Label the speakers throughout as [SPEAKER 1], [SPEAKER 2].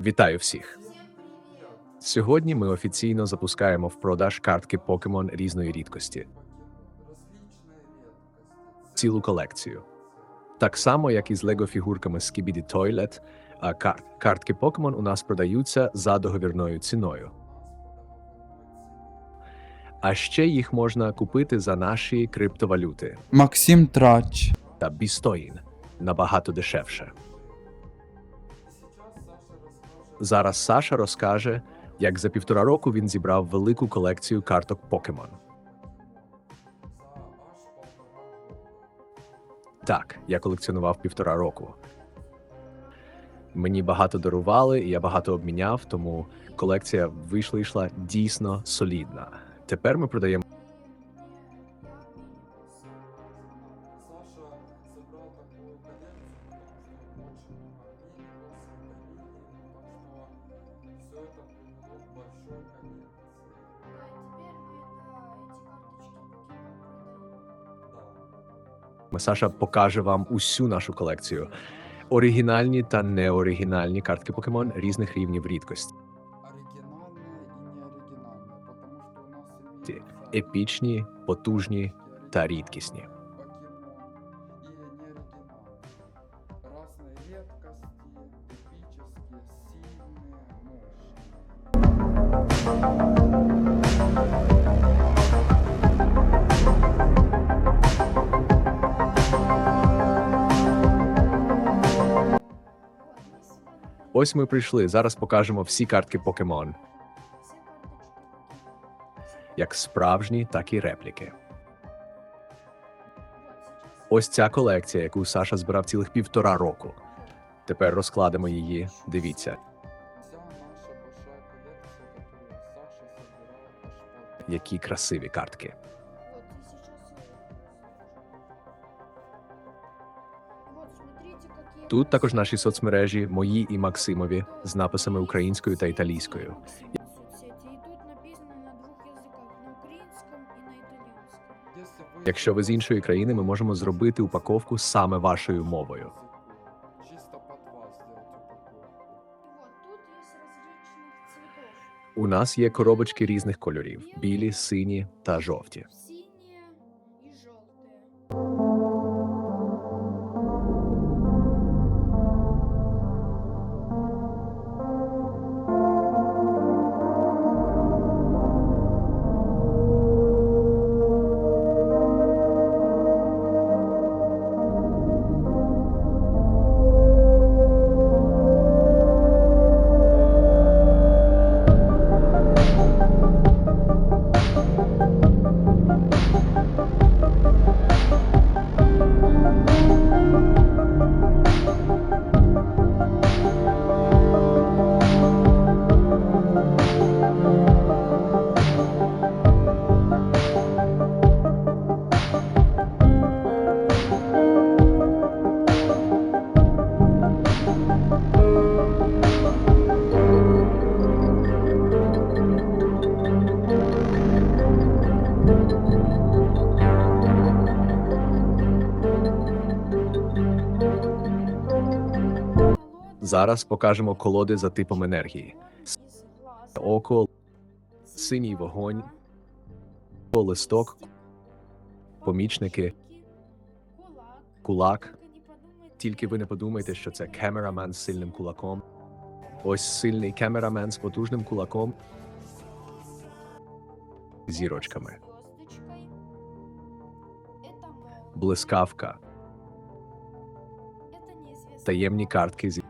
[SPEAKER 1] Вітаю всіх! Сьогодні ми офіційно запускаємо в продаж картки Покемон різної рідкості. Цілу колекцію. Так само, як і з лего-фігурками Skibidi Toilet, а кар- картки Покемон у нас продаються за договірною ціною. А ще їх можна купити за наші криптовалюти
[SPEAKER 2] Максим Трач.
[SPEAKER 1] та Бістоїн набагато дешевше. Зараз Саша розкаже, як за півтора року він зібрав велику колекцію карток Покемон. Так, я колекціонував півтора року. Мені багато дарували, і я багато обміняв, тому колекція вийшла йшла дійсно солідна. Тепер ми продаємо. Саша покаже вам усю нашу колекцію. Оригінальні та неоригінальні картки покемон різних рівнів рідкості. Епічні, потужні та рідкісні.
[SPEAKER 2] покемон и
[SPEAKER 1] Ось ми прийшли. Зараз покажемо всі картки покемон, як справжні, так і репліки. Ось ця колекція, яку Саша збирав цілих півтора року. Тепер розкладемо її. Дивіться, які красиві картки. Тут також наші соцмережі, мої і Максимові, з написами українською та італійською.
[SPEAKER 3] соцсети. И тут написано на двух языках, на украинском и на итальянском.
[SPEAKER 2] Если вы
[SPEAKER 1] Якщо ви з іншої країни, ми можемо зробити упаковку саме вашою мовою.
[SPEAKER 2] Чисто под вас сделать упаковку.
[SPEAKER 3] И вот тут есть различных цветов.
[SPEAKER 1] У нас є коробочки різних кольорів: білі, сині та жовті. Зараз покажемо колоди за типом енергії: око, синій вогонь, листок, помічники,
[SPEAKER 3] Кулак.
[SPEAKER 1] Тільки ви не подумайте, що це камерамен з сильним кулаком. Ось сильний камерамен з потужним кулаком. Зірочками. Блискавка. Таємні картки зі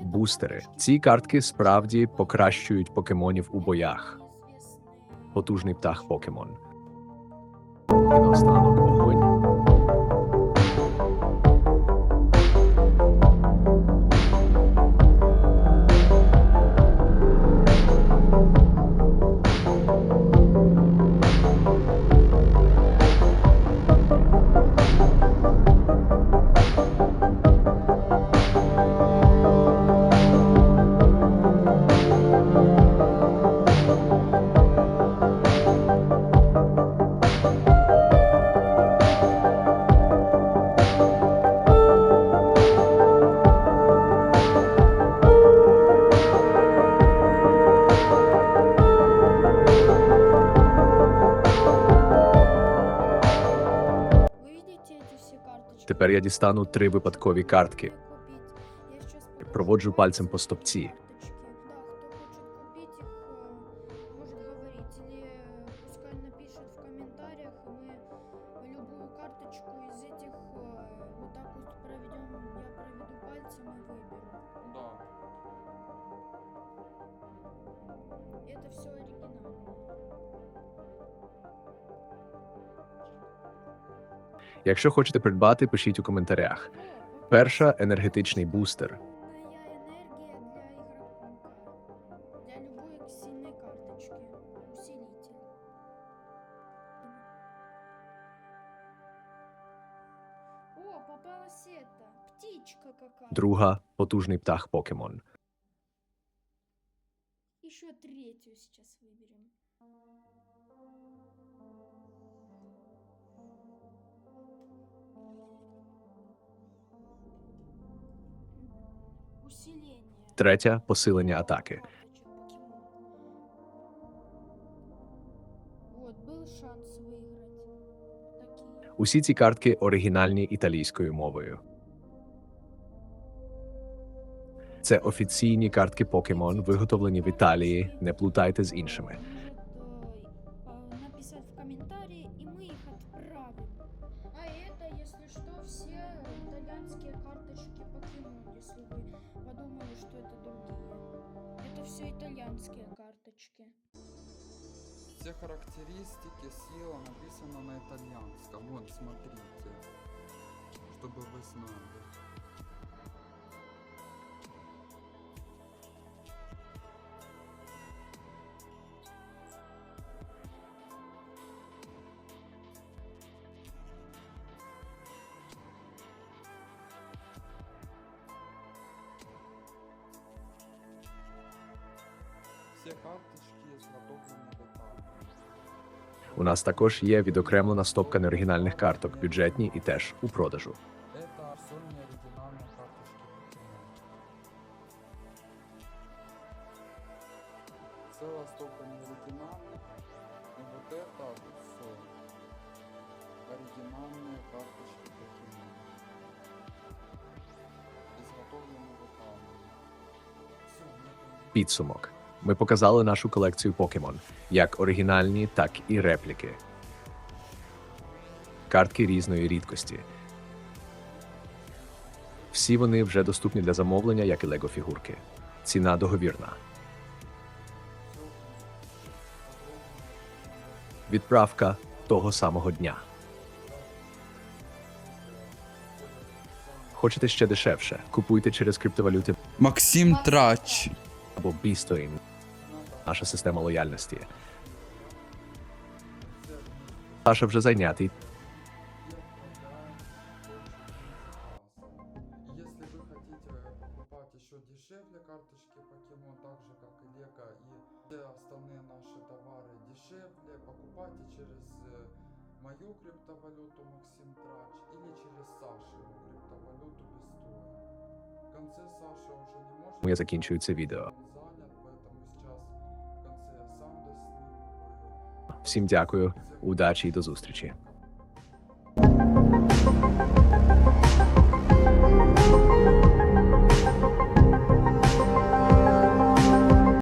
[SPEAKER 1] бустери. Ці картки справді покращують покемонів у боях. Потужний птах покемон. І наостанок Тепер я дістану три випадкові картки. Проводжу пальцем по стопці.
[SPEAKER 3] карточки. Да, кто
[SPEAKER 1] Якщо хочете придбати, пишіть у коментарях. Перша енергетичний бустер.
[SPEAKER 3] Моя энергия для игрока. Для любой сильной карточки. Усилитель. О, попалась это. Птичка какая.
[SPEAKER 1] Друга потужний птах покемон.
[SPEAKER 3] Еще третью сейчас выберем.
[SPEAKER 1] Третя посилення атаки. Усі ці картки оригінальні італійською мовою. Це офіційні картки покемон, виготовлені в Італії. Не плутайте з іншими.
[SPEAKER 3] Это все итальянские карточки. Все
[SPEAKER 2] характеристики, сила написано на итальянском. Вот, смотрите. Чтобы вы знали. карточки изготовлены в Италии.
[SPEAKER 1] У нас також є відокремлена стопка неоригінальних карток, бюджетні і теж у продажу.
[SPEAKER 2] Это все не оригинальные карточки Покемон. Целая стопка не оригинальных. И вот это вот все оригинальные карточки Покемон. Изготовлены в Италии. Все,
[SPEAKER 1] Підсумок. Ми показали нашу колекцію покемон, як оригінальні, так і репліки. Картки різної рідкості. Всі вони вже доступні для замовлення, як і лего фігурки. Ціна договірна. Відправка того самого дня. Хочете ще дешевше? Купуйте через криптовалюти
[SPEAKER 2] Максим Трач.
[SPEAKER 1] або Бістоін Наша система лояльності. Саша вже зайнятий.
[SPEAKER 2] Если вы хотите покупать еще дешевле карточки покемон, так же как и Лего и все остальные наши товары дешевле, покупайте через э, мою криптовалюту Максим Трач или через Сашину криптовалюту Бистоин. В конце Саша уже не может.
[SPEAKER 1] Я закінчую це відео. Всім дякую, удачі і до зустрічі.